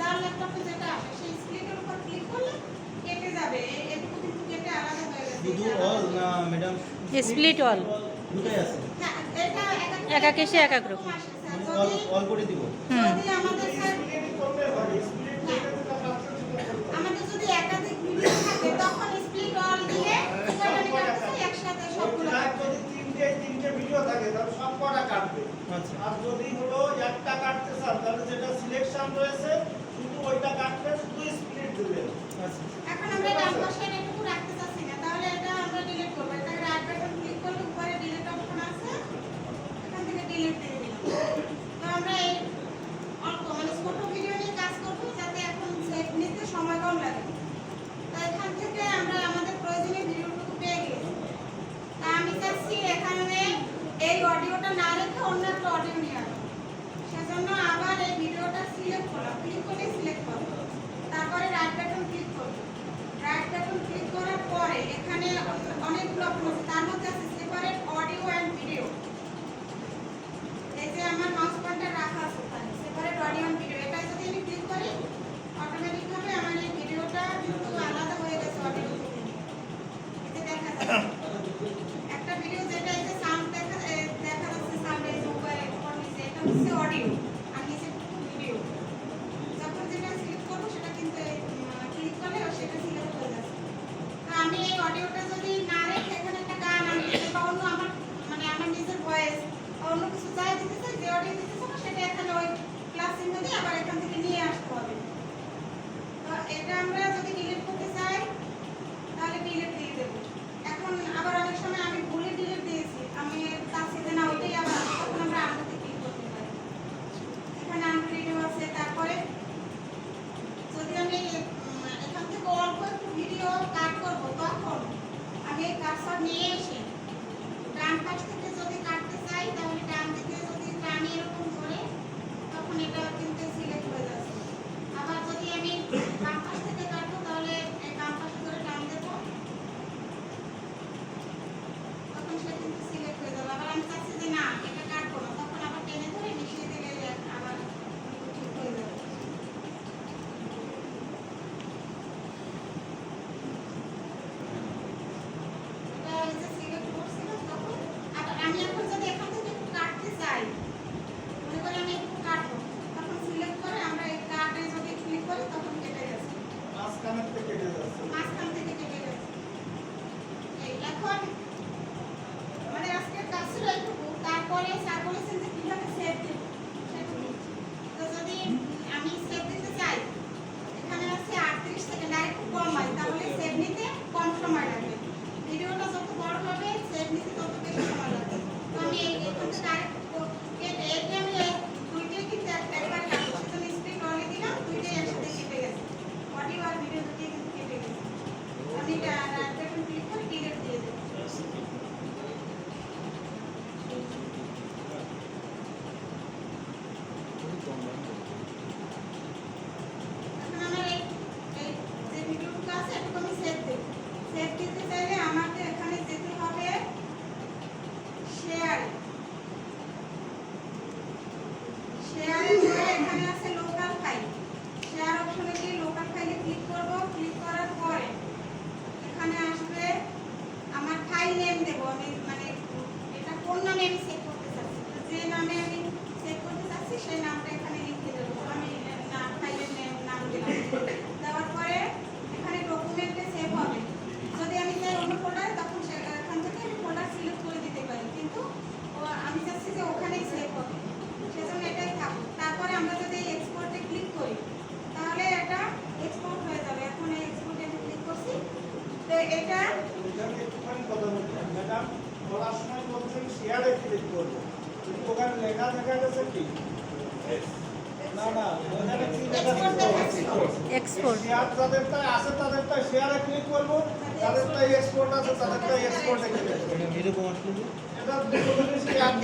যার ল্যাপটপে যেটা আসে সেই স্প্লিটের উপর ক্লিক করলে কেটে যাবে। এটুকু কিন্তু কেটে আলাদা হয়ে গেছে। শুধু অল না ম্যাডাম স্প্লিট অল দুটাই আছে। হ্যাঁ, মানে হ্যাঁ। তিনটে ভিডিও থাকে আচ্ছা। আর যদি হলো একটা কাটতে চান তাহলে যেটা সিলেকশন রয়েছে ওইটা কাটলে শুধু স্প্লিট দেবেন আচ্ছা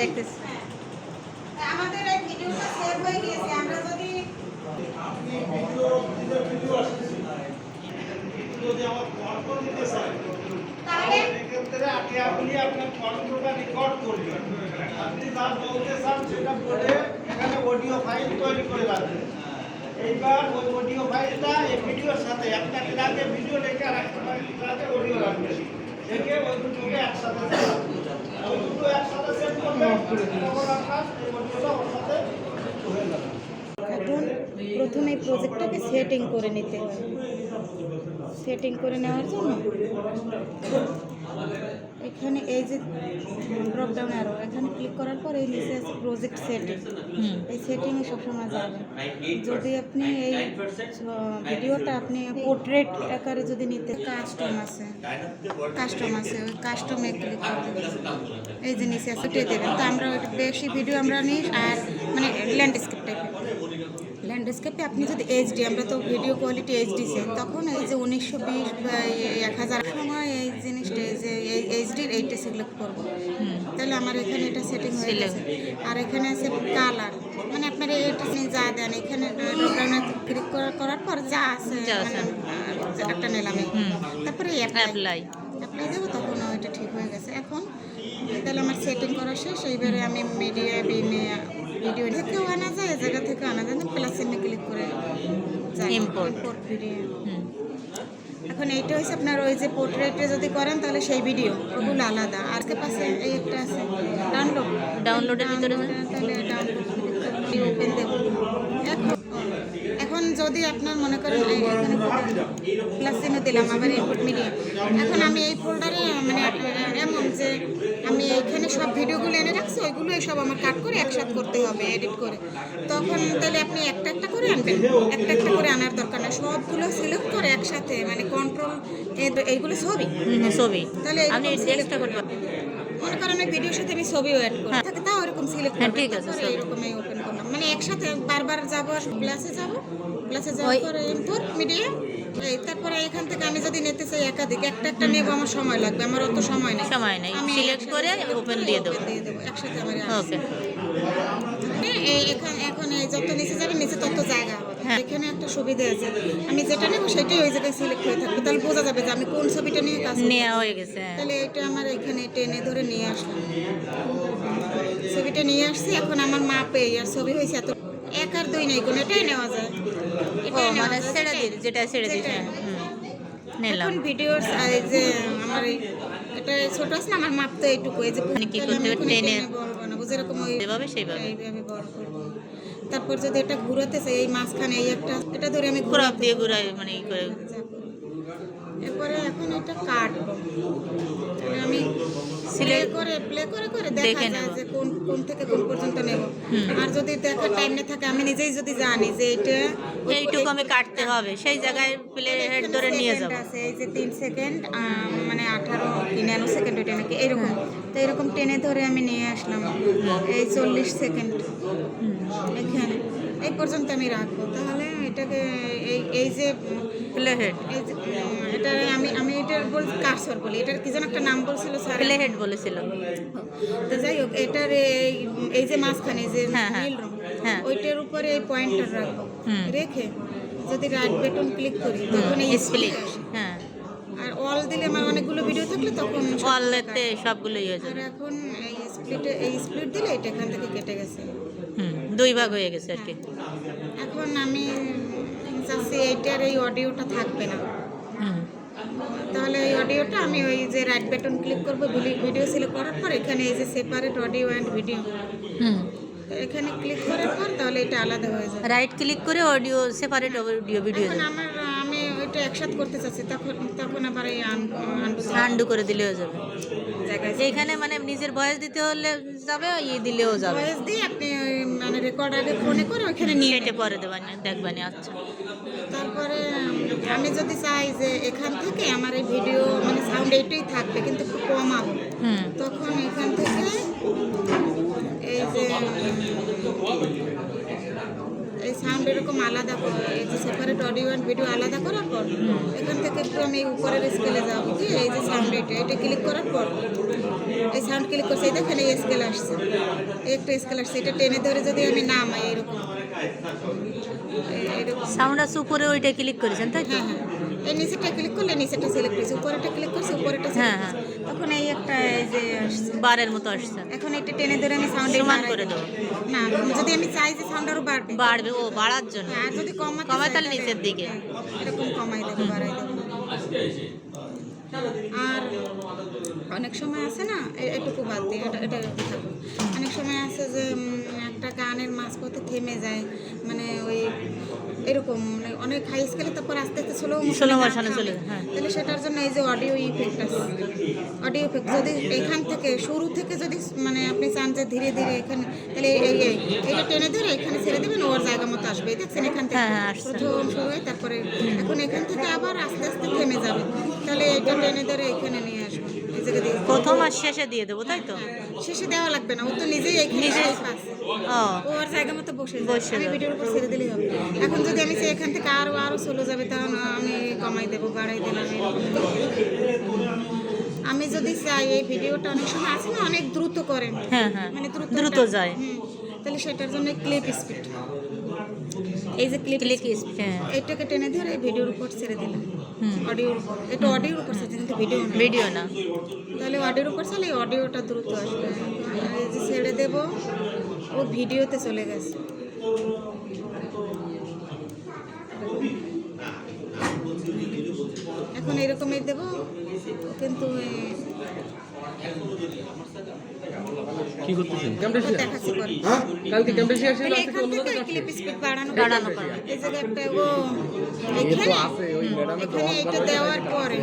দেখতেছি। আমাদের এই ভিডিওটা সেভ হয়ে গিয়েছে আমরা যদি আপনি ভিডিও নিজের ভিডিও আসছে যদি আমার কন্ঠ দিতে চান তাহলে এক্ষেত্রে আগে আপনি আপনার কন্ঠটা রেকর্ড করবেন আপনি যা বলতে চান সেটা বলে এখানে অডিও ফাইল তৈরি করে রাখবেন এইবার ওই অডিও ফাইলটা এই ভিডিওর সাথে একটা ট্র্যাকে ভিডিও রেখে আর একটা অডিও রাখবেন রেখে ওই দুটোকে একসাথে এখন প্রথমে প্রজেক্টটাকে সেটিং করে নিতে হয়। সেটিং করে নেওয়ার জন্য এখানে এই যে ড্রপ ডাউন অ্যারো এখানে ক্লিক করার পর এই নিচে আছে প্রজেক্ট সেটিং এই সেটিংয়ে সবসময় যাবেন যদি আপনি এই ভিডিওটা আপনি পোর্ট্রেট আকারে যদি নিতে কাস্টম আছে। কাস্টম আছে ওই কাস্টমে ক্লিক করবেন এই যে নিচে আছে উঠিয়ে দেবেন। তো আমরা বেশি ভিডিও আমরা নিই আর মানে ল্যান্ডস্কেপ টাইপের ল্যান্ডস্কেপে আপনি যদি এইচডি আমরা তো ভিডিও কোয়ালিটি এইচডি চাই তখন এই যে উনিশশো বিশ বা এক হাজার সময় এই জিনিসটা এই যে এই এইচডির এইটা সিলেক্ট করব। তাহলে আমার এখানে এটা সেটিং হয়ে গেছে। আর এখানে আছে কালার মানে আপনার এটা যা দেন। এখানে ড্রপডাউনে ক্লিক করার পর যা আছে। মানে, একটা নিলাম। তারপরে অ্যাপ্লাই অ্যাপ্লাই দেবো তখন ওইটা ঠিক হয়ে গেছে। এখন তাহলে আমার সেটিং করা শেষ। এইবারে আমি মিডিয়া বিমে ভিডিও থেকেও আনা যায় জায়গা থেকে আনা যায় প্লাস ক্লিক করে. Import video hmm. এখন এইটা হচ্ছে আপনার ওই যে পোর্ট্রেটে যদি করেন তাহলে সেই ভিডিও ওগুলো আলাদা। আর কে পাশে? এই একটা আছে। ডাউনলোড Download-এর ভিতরে তাহলে ডাউনলোড ওপেন দেব। যদি আপনার মনে করেন প্লাস চিহ্ন দিলাম আবার ইনপুট মিডিয়া এখন আমি এই ফোল্ডারে মানে এমন যে আমি এইখানে সব ভিডিওগুলো এনে রাখছি ওইগুলো সব আমার কাট করে একসাথে করতে হবে এডিট করে। তখন তাহলে আপনি একটা একটা করে আনবেন। একটা একটা করে আনার দরকার না সবগুলো সিলেক্ট করে একসাথে মানে কন্ট্রোল এইগুলো ছবি। ছবি। তাহলে আপনি এক্সট্রা করবেন। মনে করেন এই ভিডিওর সাথে আমি ছবিও অ্যাড করি। থাকে তাও এরকম সিলেক্ট হ্যাঁ, করবেন ঠিক আছে, এরকমই ওপেন করলাম। মানে একসাথে বারবার যাব ক্লাসে যাব প্লাসে যাওয়ার পরে ইম্পোর্ট মিডিয়া এই তারপরে এখান থেকে আমি যদি নিতে চাই একাধিক একটা একটা নেব আমার সময় লাগবে আমার অত সময় নেই সময় নেই। আমি একসাথে করে করে দিয়ে দেবো। দিয়ে দেবো একসাথে আমার ওকে এই এখন এখন এই যত নিচে যাবে নিচে তত জায়গা হবে হ্যাঁ। এখানে একটা সুবিধা আছে আমি যেটা নেব সেটাই ওই জায়গায় সিলেক্ট হয়ে থাকবে তাহলে বোঝা যাবে যে আমি কোন ছবিটা নিয়ে কাজ। নেওয়া হয়ে গেছে হ্যাঁ। তাহলে এটা আমার এখানে টেনে ধরে নিয়ে আসলাম ছবিটা নিয়ে আসছি এখন আমার মাপে আর ছবি হয়েছে এত এক আর দুই নেই কোনো এটাই নেওয়া যায় ও মানে ছেড়ে। দিই যেটা ছেড়ে দিই হ্যাঁ নিলাম এখন ভিডিওর যে আমার এই এটা ছোট আছে না আমার মাপ তো এইটুকু। এই যে মানে কি করতে হবে? টেনে? যেরকম ওই যেভাবে সেইভাবে। এইভাবে বড় করব। তারপর যদি এটা ঘুরাতে চাই এই মাঝখানে এই একটা এটা ধরে আমি ঘুরাব ঘুরাতে দিয়ে ঘুরাই মানে ই করে। এরপরে এখন এটা কাটবো। আমি Select- করে প্লে করে করে দেখা যায় যে কোন কোন থেকে কোন পর্যন্ত নেব। আর যদি দেখার টাইম না থাকে আমি নিজেই যদি জানি যে এটা এইটুকু আমি কাটতে হবে। সেই জায়গায় প্লে হেড ধরে নিয়ে যাব। আছে এই যে তিন সেকেন্ড মানে আঠারো কি ন্যানো সেকেন্ড ওইটা নাকি এরকম। তো এরকম টেনে ধরে আমি নিয়ে আসলাম। এই চল্লিশ সেকেন্ড এখানে। এই পর্যন্ত আমি রাখব। তাহলে এটাকে এই এই যে প্লে হেড। এই এটা আমি আমি এটার বল কারসর বলি। এটার কি যেন একটা নাম বলছিল স্যার? প্লে হেড বলেছিল। তো যাই হোক এটার এই যে মাঝখানে যে হ্যাঁ, হ্যাঁ। নীল রং হ্যাঁ। ওইটার উপরে এই পয়েন্টার রাখব। রেখে যদি রাইট বাটন ক্লিক করি তখন এই স্প্লিট হ্যাঁ। আর অল দিলে আমার অনেকগুলো ভিডিও থাকলে তখন অলতে সবগুলোই হয়ে আর যাবে এখন এই স্প্লিটে এই স্প্লিট দিলে এটা এখান থেকে কেটে গেছে। হুম দুই ভাগ হয়ে গেছে আর কি। এখন আমি চাচ্ছি এইটার এই অডিওটা থাকবে না। তাহলে এই অডিওটা আমি ওই যে রাইট বাটন ক্লিক করব ভিডিও সিলেক্ট করার পর এখানে এই যে সেপারেট অডিও অ্যান্ড ভিডিও এখানে ক্লিক করার পর তাহলে এটা আলাদা হয়ে যাবে। রাইট ক্লিক করে অডিও সেপারেট অডিও ভিডিও আমার আমি ওইটা একসাথে করতে চাচ্ছি তখন তখন আবার এই আন্ডু করে দিলেও যাবে। এইখানে মানে নিজের ভয়েস দিতে হলে যাবে ই দিলেও যাবে। ভয়েস দিয়ে আপনি ওই মানে রেকর্ড আগে ফোনে করে ওখানে নিয়ে সেটা পরে দেবেন দেখবেন আচ্ছা। তারপরে আমি যদি চাই যে এখান থেকে আমার এই ভিডিও মানে সাউন্ড এইটাই থাকবে কিন্তু খুব কম হবে তখন এখান থেকে এই যে সাউন্ড এরকম আলাদা এই যে সেপারেট অডিও অ্যান্ড ভিডিও আলাদা করার পর এখান থেকে একটু আমি উপরের স্কেলে যাব কি এই যে সাউন্ড এটা এটা ক্লিক করার পর এই সাউন্ড ক্লিক করছে দেখেন এই স্কেল আসছে। একটা স্কেল আসছে এটা টেনে ধরে যদি আমি নামাই এরকম। এরকম। সাউন্ড আছে উপরে ওইটা ক্লিক করেছেন তাই তো? হ্যাঁ হ্যাঁ। এই নিচেটা ক্লিক করলে নিচেটা সিলেক্ট করেছি উপরেটা ক্লিক করছি উপরেটা হ্যাঁ, এই একটা এই যে বারের মতো আসছে। এখন এটা টেনে ধরে আমি সাউন্ড সমান করে দেবো। না যদি আমি চাই যে সাউন্ড আরও বাড়বে। বাড়বে ও বাড়ার জন্য। আর যদি কমাতে কমায় তাহলে নিচের দিকে। হ্যাঁ, এরকম কমাই দেবো বাড়াই দেবো। আর অনেক সময় আছে না এটুকু বাদ দিই এটা এটা থাকুক অনেক সময় আছে যে একটা গানের মাঝপথে থেমে যায় মানে ওই এরকম মানে অনেক হাই স্কেলে তারপর আস্তে আস্তে স্লো চলে হ্যাঁ। তাহলে সেটার জন্য এই যে অডিও ইফেক্ট আছে অডিও ইফেক্ট যদি এখান থেকে শুরু থেকে যদি মানে আপনি চান যে ধীরে ধীরে এখানে তাহলে এই এটা টেনে ধরে এখানে ছেড়ে দেবেন ওর জায়গা মতো আসবে। দেখছেন এখান থেকে? হ্যাঁ, হ্যাঁ। প্রথম শুরু হয় তারপরে এখন এখান থেকে আবার আস্তে আস্তে থেমে যাবে। তাহলে এটা টেনে ধরে এখানে নিয়ে দিয়ে প্রথম আর শেষে দিয়ে দেবো তাই তো? শেষে দেওয়া লাগবে না ও তো নিজেই নিজেই। ও। ওর জায়গা মতো বসে বসে আমি ভিডিওর উপর ছেড়ে দিলেই হবে। এখন যদি আমি চাই এখান থেকে আরও আরও চলে যাবে তখন আমি কমাই দেবো বাড়াই দেবো আমি যদি চাই এই ভিডিওটা অনেক সময় আছে না অনেক দ্রুত করেন। হ্যাঁ হ্যাঁ মানে দ্রুত দ্রুত যায়। তাহলে সেটার জন্য ক্লিপ স্পিড এই যে ক্লিপ ক্লিক হ্যাঁ। এইটাকে টেনে ধরে এই ভিডিওর উপর ছেড়ে দিলাম। উপর এটা অডিওর উপর ছেড়ে কিন্তু ভিডিও না। ভিডিও না। তাহলে অডিওর উপর চালে অডিওটা দ্রুত আসবে। এই যে ছেড়ে দেব ও ভিডিওতে চলে গেছে। এখন এরকমই দেব কিন্তু কি করতেছেন? দেখাচ্ছি কালকে আজকে অন্য জায়গায় ক্লিপ স্পিড বাড়ানো বাড়ানো। এই জায়গাটা ও এখানে আছে ওই তো এটা দেওয়ার পরে।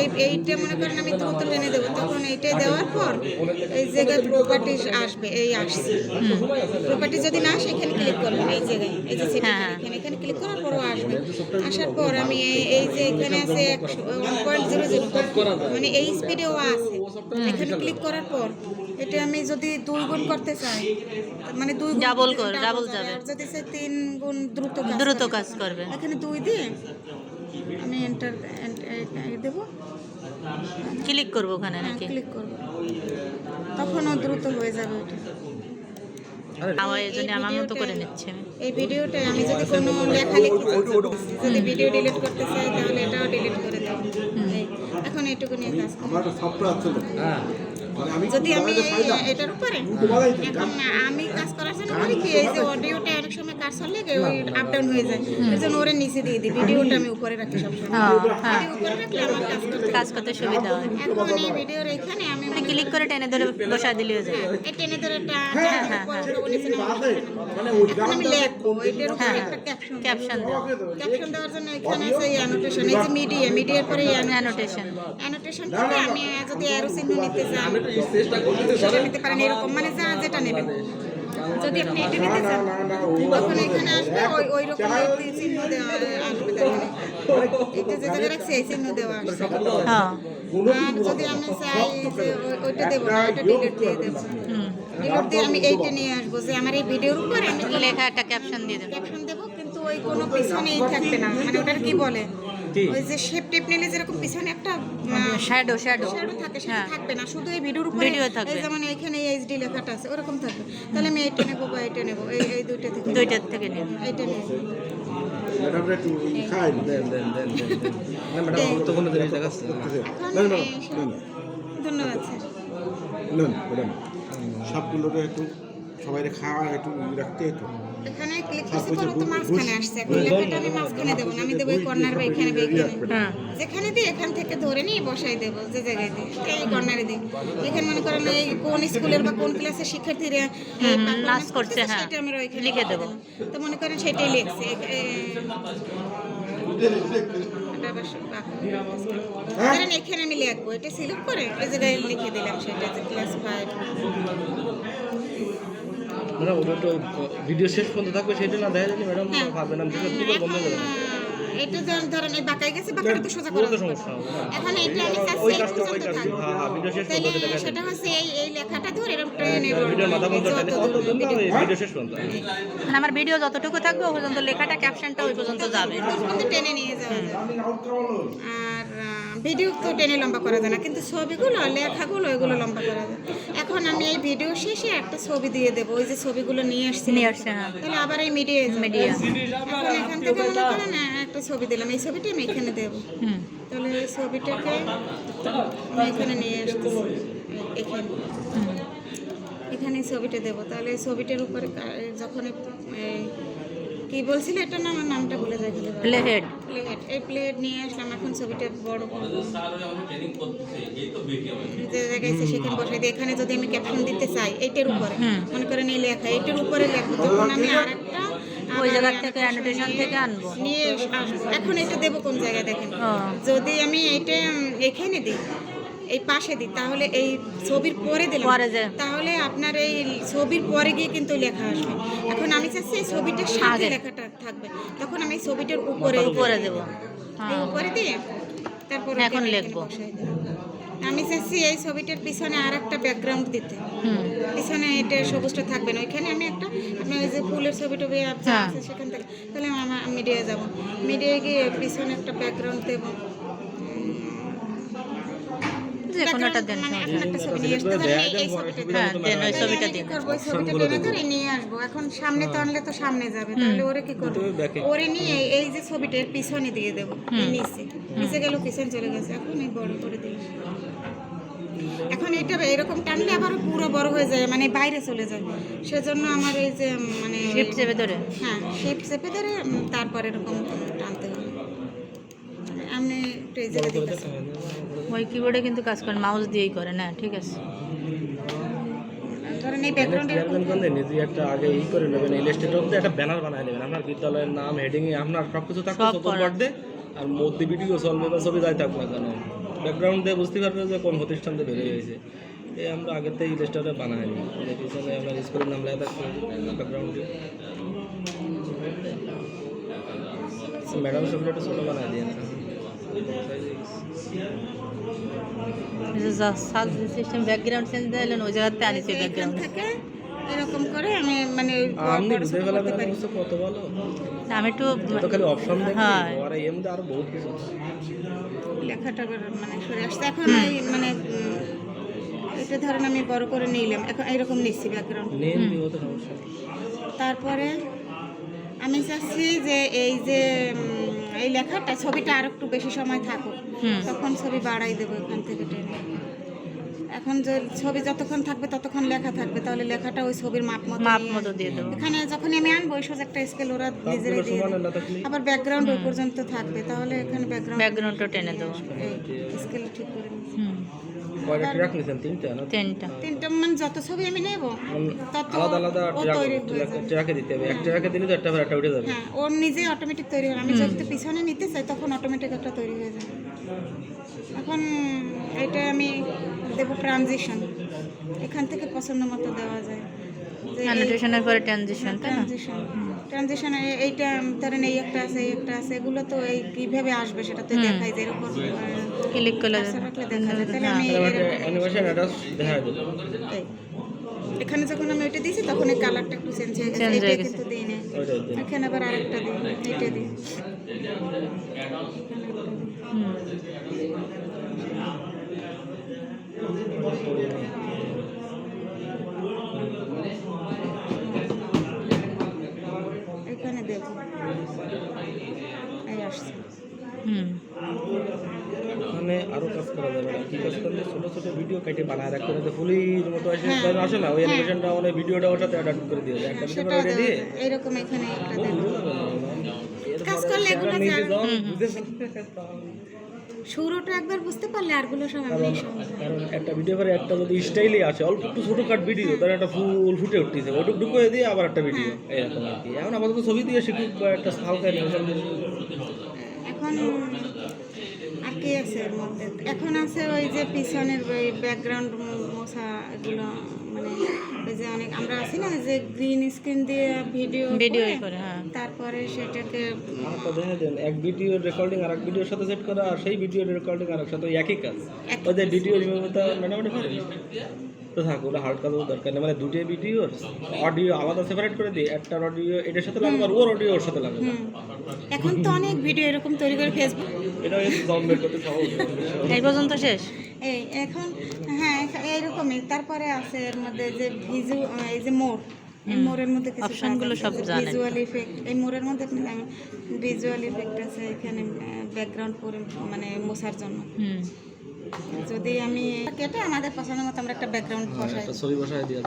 এই এইটা মনে করেন আমি দ্রুত টেনে দেবো। তখন এইটা দেওয়ার পর এই জায়গায় প্রপার্টি আসবে এই আসছে। প্রপার্টি যদি না আসে এখানে ক্লিক করবেন এই জায়গায়। এই যে সেটা হ্যাঁ। এখানে পরও আসবে। আসার পর আমি এই- এই যে এখানে আছে ওয়ান পয়েন্ট জিরো জিরো মানে এই স্পিডেও আছে। এখানে ক্লিক করার পর এটা আমি যদি দুই গুণ করতে চাই মানে দুই ডাবল করে, double যাবে। যদি সে তিন গুণ দ্রুত দ্রুত কাজ করবে। এখানে দুই দিয়ে আমি এন্টার দেবো। ক্লিক করব ওখানে হ্যাঁ নাকি? ক্লিক করব। তখনও দ্রুত হয়ে যাবে ওটা। আমার এই জন্য আমার মতো করে নিচ্ছে। আমি এই ভিডিওটা আমি যদি কোনো লেখালেখি যদি ভিডিও ডিলিট করতে চাই তাহলে এটাও ডিলিট করে এই, এখন এইটুকু নিয়ে কাজ আমার সফটওয়্যার ছিল হ্যাঁ। মানে যদি আমি এটার উপরে এখন আমি কাজ করার জন্য করি কি এই যে অডিওটা অনেক সময় কাজ করলে কি ওই আপ ডাউন হয়ে যায়। এর জন্য ওরে নিচে দিয়ে দিই ভিডিওটা আমি উপরে রাখি সবসময়। হ্যাঁ। উপরে রাখলে আমার কাজ করতে কাজ করতে সুবিধা হয়। এখন এই ভিডিওর এখানে আমি ক্লিক করে টেনে ধরে বসায় দিলেও যায় এই টেনে ধরে টা- হ্যাঁ, হ্যাঁ, নামাবো। মানে হ্যাঁ, একটা ক্যাপশন ক্যাপশন দাও ক্যাপশন দেওয়ার জন্য এখানে আছে এই অ্যানোটেশন এই যে মিডিয়া মিডিয়ার পরে অ্যানোটেশন অ্যানোটেশন থেকে আমি যদি অ্যারো চিহ্ন নিতে চাই। সেটা নিতে পারেন এরকম মানে যা যেটা নেবেন। যদি আপনি এটা নিতে চান তখন এখানে আসবে ওই ওই রকম চিহ্ন দেওয়া আসবে এটা যে জায়গায় রাখছি এই চিহ্ন দেওয়া আসছে হ্যাঁ আর যদি আমি চাই যে ওই- ওইটা দেবো না ওইটা ডিলিট দিয়ে দেবো। ডিলিট দিয়ে আমি এইটা নিয়ে আসব যে আমার এই ভিডিওর উপরে আমি লেখা একটা ক্যাপশন দিয়ে দেবো। ক্যাপশন দেবো কিন্তু ওই কোনো পিছনেই থাকবে না। মানে ওটার কি বলে? ওই যে শেপ টেপ নিলে যেরকম পিছনে একটা শ্যাডো শ্যাডো শ্যাডো থাকে সেটা হ্যাঁ। থাকবে না। শুধু এই ভিডিওর উপরে ভিডিও থাকবে। এই যেমন এখানে এইচডি লেখাটা আছে ওরকম থাকবে। তাহলে আমি এইটা নেব বা এইটা নেব এই এই দুইটা থেকে দুইটার থেকে নিয়ে এইটা নেব। ম্যাডামটা একটু খাই দেন দেন দেন দেন দেন। না ম্যাডাম গুরুত্বপূর্ণ জিনিস দেখাচ্ছে। না না ধন্যবাদ স্যার। না ম্যাডাম সবগুলোকে একটু সবাই খাওয়া একটু রাখতে একটু। এখানে ক্লিক করছি পরে তো মাঝখানে আসছে। এখন লেখাটা আমি মাঝখানে দেবো না আমি দেবো এই কর্নার বা এখানে বা এখানে। হ্যাঁ। যেখানে দিই এখান থেকে ধরে নিয়ে বসাই দেবো যে জায়গায় দিই। এই কর্নারে দিই। এখানে মনে করেন এই কোন স্কুলের বা কোন ক্লাসের শিক্ষার্থীরা নাচ করছে, হ্যাঁ। সেটা আমরা ওইখানে লিখে দেবো। তো মনে করেন সেটাই লিখছে। হয়ে। ধরেন এখানে আমি লিখব এটা সিলেক্ট করে এই জায়গায় লিখে দিলাম সেটা যে ক্লাস ফাইভ ম্যাডাম ওটা তো ভিডিও শেষ পর্যন্ত থাকবে সেটা না দেখা যায়নি ম্যাডাম হ্যাঁ। ভাববেন আমি বন্ধ করে এটা ধরেন এই বাঁকাই গেছে বাঁকাটা তো সোজা করা পুরো তো যাবে। না। সমস্যা এখন আমি চাচ্ছি এই পর্যন্ত। হ্যাঁ, হ্যাঁ, তাহলে সেটা হচ্ছে এই এই লেখাটা ধরে এরকম শেষ পর্যন্ত। মানে আমার ভিডিও যতটুকু থাকবে ওই পর্যন্ত লেখাটা ক্যাপশনটা ওই পর্যন্ত যাবে। টেনে নিয়ে যাবে। আর ভিডিও তো টেনে লম্বা করা যায় না কিন্তু ছবিগুলো লেখাগুলো এগুলো লম্বা করা যায়। এখন আমি এই ভিডিও শেষে একটা ছবি দিয়ে দেবো ওই যে ছবিগুলো নিয়ে আসছি। নিয়ে আসছে, হ্যাঁ। তাহলে আবার এই মিডিয়া মিডিয়া। এখন এখান থেকে মনে করেন একটা ছবি দিলাম। এই ছবিটা আমি এখানে দেবো। তাহলে এই ছবিটাকে আমি এখানে নিয়ে আসতেছি। এখানে। এখানে এই ছবিটা দেবো। তাহলে এই ছবিটার উপরে যখন কি বলছিল? এটা না আমার নামটা বলে যাই ফেলে প্লে প্লেট এই প্লেট নিয়ে আসলাম। এখন ছবিটা বড় করব। যে জায়গায় সেখানে বসাই দিই এখানে যদি আমি ক্যাপশন দিতে চাই এইটার উপরে। মনে করেন এই লেখা। এইটার উপরে লেখবো তখন আমি আরেকটা ওই জায়গা থেকে annotation থেকে আনব। নিয়ে এখন এটা দেবো কোন জায়গায় দেখেন। যদি আমি উম, এখানে দিই এই পাশে দিই তাহলে এই ছবির পরে দিলাম। তাহলে আপনার এই ছবির পরে গিয়ে কিন্তু লেখা আসবে। এখন আমি চাচ্ছি এই ছবিটার সাথে। লেখাটা থাকবে। তখন আমি ছবিটার উপরে উপরে দেবো। হ্যাঁ। উপরে দিয়ে তারপর এখন লিখব। আমি চাইছি এই ছবিটার পিছনে আর একটা ব্যাকগ্রাউন্ড দিতে পিছনে এটা সবুজটা থাকবে না। ওইখানে আমি একটা আপনার ওই যে ফুলের ছবি টবি হ্যাঁ। সেখান থেকে। তাহলে আমার মিডিয়ায় যাব। মিডিয়ায় গিয়ে পিছনে একটা ব্যাকগ্রাউন্ড দেবো যে কোনো একটা দেন মানে সমস্যা এখন নেই। একটা ছবি নিয়ে আসতে পারি, এই- দিই। হ্যাঁ দেন ওই ছবিটা দিন। করব? ওই ছবিটা টেনে ধরে নিয়ে আসব। এখন সামনে তো আনলে তো সামনে যাবে। তাহলে ওরে কি করব? ওরে নিয়ে এই যে ছবিটা এর পিছনে দিয়ে দেবো নিচে। নিচে গেল পিছনে চলে গেছে। এখন এই বড় করে দিই। এখন এটা এরকম টানলে আবার পুরো বড় হয়ে যায় মানে বাইরে চলে যায়। সেজন্য আমার এই যে মানে ওই- চেপে ধরে। হ্যাঁ শেপ চেপে ধরে তারপর এরকম টানতে হবে। আমি একটু এই জায়গায় ওই কিবোর্ডে কিন্তু কাজ করেন মাউস দিয়েই করে না ঠিক আছে? ধরেন এই ব্যাকগ্রাউন্ড এরকম করলে নিজে একটা আগে ই করে নেবেন একটা ব্যানার বানায় নেবেন। আপনার বিদ্যালয়ের নাম হেডিং এ আপনার থাকবে সব আর মধ্যে ভিডিও চলবে বা ছবি যাই থাকবে না কেন। ব্যাকগ্রাউন্ড দিয়ে বুঝতে পারবে যে কোন প্রতিষ্ঠান থেকে বেরিয়ে হয়েছে এই আমরা আগের থেকে বানাই নি পিছনে আপনার স্কুলের নাম লেখা থাকবে ব্যাকগ্রাউন্ডে ম্যাডাম একটু ছোটো বানায় সিস্টেম ব্যাকগ্রাউন্ড চেঞ্জ দিলেন ওই জায়গাতে আনিছে এখান ব্যাকগ্রাউন্ড থেকে এরকম করে আমি মানে বুঝতে কত ভালো। আমি একটু তো খালি অপশন দেখি হ্যাঁ। আর এর মধ্যে আরও বহুত কিছু লেখাটা মানে সরে আসছে। এখন এই মানে উম, এটা ধরেন আমি বড় করে নিলাম। এখন এরকম নিচ্ছি ব্যাকগ্রাউন্ড। তারপরে আমি চাচ্ছি যে এই যে এই লেখাটা ছবিটা আর একটু বেশি সময় থাকুক। তখন ছবি বাড়াই দেবো এখান থেকে টেনে এখন যে ছবি যতক্ষণ থাকবে ততক্ষণ লেখা থাকবে। তাহলে লেখাটা ওই ছবির মাপ মতো মাপ মতো দিয়ে দেবো। এখানে যখন আমি আনব ওই সোজা একটা স্কেল ওরা নিজেরাই দিয়ে থাকলে আবার ব্যাকগ্রাউন্ড ওই পর্যন্ত থাকবে। তাহলে এখানে ব্যাকগ্রাউন্ড ব্যাকগ্রাউন্ডটা টেনে দেবো। স্কেল ঠিক করে। হুম। কয়টা ট্র্যাক নিছেন? তিনটা না? তিনটা। তিনটা মানে যত ছবি আমি নেব তত আলাদা আলাদা ও তৈরি হয়ে যাবে। ট্র্যাকে দিতে হবে। এক ট্র্যাকে দিলে তো একটা পর একটা উঠে যাবে। হ্যাঁ ওর নিজে অটোমেটিক তৈরি হয় আমি যদি পিছনে নিতে চাই তখন অটোমেটিক একটা তৈরি হয়ে যাবে। এখন এটা আমি দেব ট্রানজিশন এখান থেকে পছন্দ মতো দেওয়া যায়। অ্যানোটেশনের পরে ট্রানজিশন ট্রানজিশন ট্রানজিশন এইটা ধরেন এই একটা আছে এই একটা আছে এগুলো তো এই কীভাবে আসবে সেটা তো দেখাই যায় এরকম ক্লিক করলে দেখা যায়। তাহলে আমি তাহলে এরকম- একটা অ্যানিমেশন এটা দেখা যাবে এখানে যখন আমি ওইটা দিয়েছি তখন এই কালারটা একটু চেঞ্জ হয়ে গেছে। এটা কিন্তু দিই না এখানে আবার আরেকটা দিই এটা দিই হুম এখানে দেব এই আসছে হুম মানে আরও কাজ করা যাবে না কি কাজ করলে ছোট ছোট ভিডিও কেটে বানায় রাখতে হবে। ফুলির মতো আসে আসে না ওই অ্যানিমেশনটা মানে ভিডিওটা ওর সাথে অ্যাডাপ্ট করে দিয়ে দেয়। একটা ভিডিও করে দিয়ে যায়। এইরকম এখানে একটা কাজ করলে এগুলো শুরুটা একবার বুঝতে পারলে আরগুলো সব কারণ এমনি কারণ একটা ভিডিও করে একটা যদি স্টাইলে আসে অল্প একটু ছোট কাট ভিডিও তার একটা ফুল ফুটে উঠতেছে। ওইটুকু ঢুকিয়ে দিয়ে আবার একটা ভিডিও এরকম আর কি। এখন আপাতত ছবি দিয়ে শিখুক একটা হালকা এখন আর কি আছে এর মধ্যে এখন আছে ওই যে পিছনের ওই ব্যাকগ্রাউন্ড মশা এগুলো মানে ওই যে অনেক আমরা আছি না যে গ্রিন স্ক্রিন দিয়ে ভিডিও ভিডিও করে হ্যাঁ। তারপরে সেটাকে এক ভিডিও রেকর্ডিং আর এক ভিডিওর সাথে সেট করা আর সেই ভিডিও রেকর্ডিং আর এক সাথে একই কাজ। ওই যে ভিডিও মোটামুটি তো থাক ওটা হার্ড কাজও দরকার নেই। মানে দুটো ভিডিওর অডিও আলাদা সেপারেট করে দিই একটার অডিও এটার সাথে লাগাবো আর ওর অডিও ওর সাথে লাগাবো এখন তো অনেক ভিডিও এরকম তৈরি করে ফেসবুক এটা হচ্ছে দম বের করতে সহজ। এই পর্যন্ত শেষ? এই এখন হ্যাঁ এইরকমই। তারপরে আছে এর মধ্যে যে ভিজু এই যে মোর এই মোরের মধ্যে কিছু অপশনগুলো সব জানেন। ভিজুয়াল ইফেক্ট এই মোরের মধ্যে আপনি ভিজুয়াল ইফেক্ট আছে এখানে ব্যাকগ্রাউন্ড পরে মানে মোছার জন্য। হুম। যদি আমি কেটে আমাদের পছন্দের মতো আমরা একটা ব্যাকগ্রাউন্ড বসাই। ছবি বসায় দিয়ে।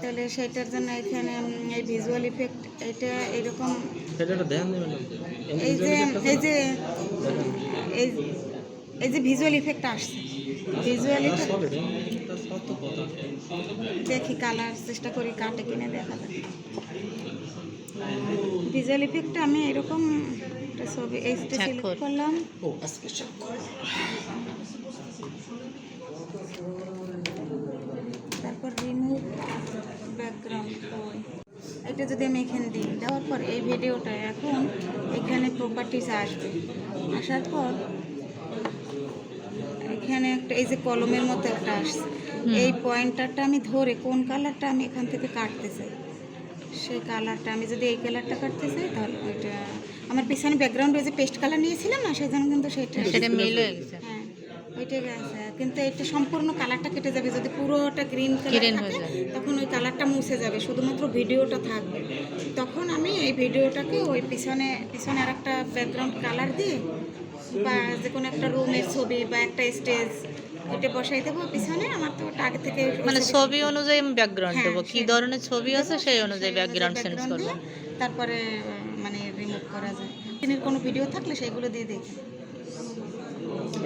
তাহলে সেটার জন্য এখানে এই ভিজুয়াল ইফেক্ট এটা এরকম এই যে এই যে এই এই যে ভিজুয়াল ইফেক্ট আসছে। ভিজুয়াল ইফেক্ট দেখি কালার চেষ্টা করি কাটে কিনে দেখা যায় ভিজুয়াল ইফেক্টটা আমি এরকম একটা ছবি এইটা স্বাক্ষর। সিলেক্ট করলাম। ও আজকে তারপর রিমুভ ব্যাকগ্রাউন্ড এটা যদি আমি এখানে দিই দেওয়ার পর এই ভিডিওটা এখন এখানে প্রপার্টিস আসবে। আসার পর এখানে একটা এই যে কলমের মতো একটা আসছে। এই পয়েন্টারটা আমি ধরে কোন কালারটা আমি এখান থেকে কাটতে চাই? সেই কালারটা আমি যদি এই কালারটা কাটতে চাই তাহলে ওইটা আমার পিছনে ব্যাকগ্রাউন্ডে যে পেস্ট কালার নিয়েছিলাম না সেই জন্য কিন্তু সেটা সেটা মিল হয়ে গেছে। হ্যাঁ ওইটাই আছে কিন্তু এটা সম্পূর্ণ কালারটা কেটে যাবে। যদি পুরোটা গ্রিন কালার থাকে তখন ওই কালারটা মুছে যাবে। শুধুমাত্র ভিডিওটা থাকবে। তখন আমি এই ভিডিওটাকে ওই পিছনে পিছনে আর একটা ব্যাকগ্রাউন্ড কালার দিয়ে বা যে কোনো একটা রুমের ছবি বা একটা স্টেজ ওইটা বসাই দেবো। পিছনে আমার তো ওটা আগে থেকে মানে ছবি অনুযায়ী আমি ব্যাকগ্রাউন্ড দেবো। কি ধরনের ছবি আছে সেই অনুযায়ী ব্যাকগ্রাউন্ড চেঞ্জ করব। তারপরে করা যায়। দিনের কোনো ভিডিও থাকলে সেগুলো দিয়ে দেখি।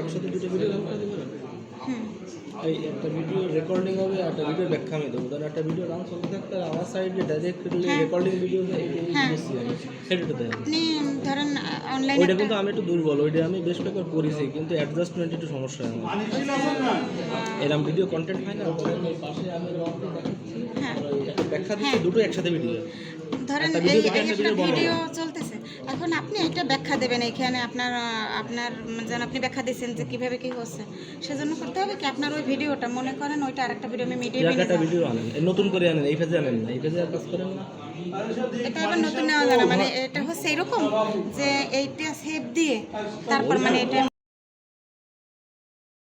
একসাথে দুটো ভিডিও করে হুম। এই একটা ভিডিও রেকর্ডিং হবে আর একটা ভিডিও ব্যাখ্যা আমি দেবো। ধর একটা ভিডিও রান চলতে থাকতে আমার সাইডে ডাইরেক্টলি হ্যাঁ। রেকর্ডিং ভিডিও হ্যাঁ। সেটা দেয় আপনি ধরেন অনলাইনে ওইটা কিন্তু আমি একটু দুর্বল ওইটা আমি বেশ কয়েকবার করেছি কিন্তু অ্যাডজাস্টমেন্ট একটু সমস্যা হয় এরকম ভিডিও কন্টেন্ট হয় না পাশে আমি হ্যাঁ। ব্যাখ্যা দিচ্ছি দুটো একসাথে ভিডিও ধরেন এই একটা ভিডিও চলতেছে এখন আপনি একটা ব্যাখ্যা দেবেন এখানে আপনার আপনার যেন আপনি ব্যাখ্যা দিচ্ছেন যে কীভাবে কি হচ্ছে। সেজন্য করতে হবে কি আপনার ওই ভিডিওটা মনে করেন ওইটা আরেকটা ভিডিও আমি মিডিয়ে এক একটা ভিডিও আনেন। নতুন করে আনেন এই ফেজে আনেন না এই ফেজে কাজ করেন না। এটা আবার নতুন নেওয়া যায় না মানে এটা হচ্ছে এরকম যে এইটা সেভ দিয়ে তারপর মানে এটা